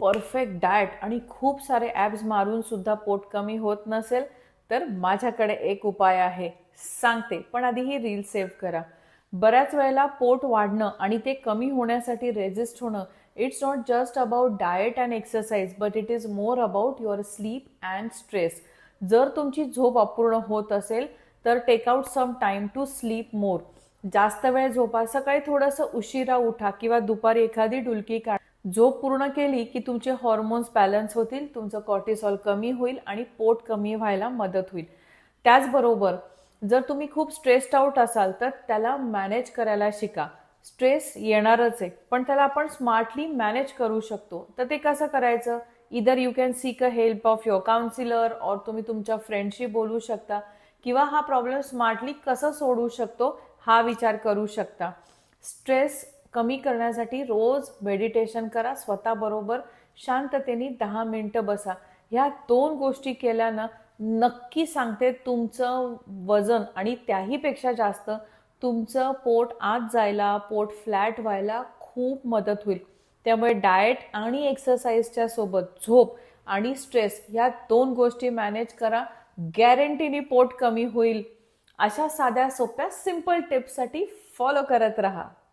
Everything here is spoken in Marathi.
परफेक्ट डाएट आणि खूप सारे ॲप्स मारून सुद्धा पोट कमी होत नसेल तर माझ्याकडे एक उपाय आहे. सांगते पण आधी ही रील सेव्ह करा. बऱ्याच वेळेला पोट वाढणं आणि ते कमी होण्यासाठी रेजिस्ट होणं it's not just about diet and exercise but it is more about your sleep and stress. जर तुमची झोप अपूर्ण होत असेल तर take out some time to sleep more. जास्त वेळ झोपा सकाळी थोडंसं उशिरा उठा किंवा दुपारी एखादी डुलकी काढा झोप पूर्ण केली की तुमचे हॉर्मोन्स बॅलन्स होतील तुमचं कॉर्टिसॉल कमी होईल आणि पोट कमी व्हायला मदत होईल. त्याचबरोबर जर तुम्ही खूप स्ट्रेस्ड आउट असाल तर त्याला मॅनेज करायला शिका. स्ट्रेस येणारच आहे पण त्याला आपण स्मार्टली मॅनेज करू शकतो. तर ते कसं करायचं? Either you can seek a help of your counsellor और तुम्ही तुमच्या फ्रेंडशी बोलू शकता. किंवा हा प्रॉब्लेम स्मार्टली कसं सोडू शकतो हा विचार करू शकता. स्ट्रेस कमी करण्यासाठी रोज मेडिटेशन करा स्वतःबरोबर शांततेने दहा मिनटं बसा. ह्या दोन गोष्टी केल्यानं नक्की सांगते तुमचं वजन आणि त्याहीपेक्षा जास्त तुमचं पोट आत जायला पोट फ्लॅट व्हायला खूप मदत होईल. त्यामुळे डाएट आणि एक्सरसाइजच्या सोबत झोप आणि स्ट्रेस ह्या दोन गोष्टी मॅनेज करा. गॅरंटीने पोट कमी होईल. अशा साध्या सोप्या सिंपल टिप्ससाठी फॉलो करत राहा.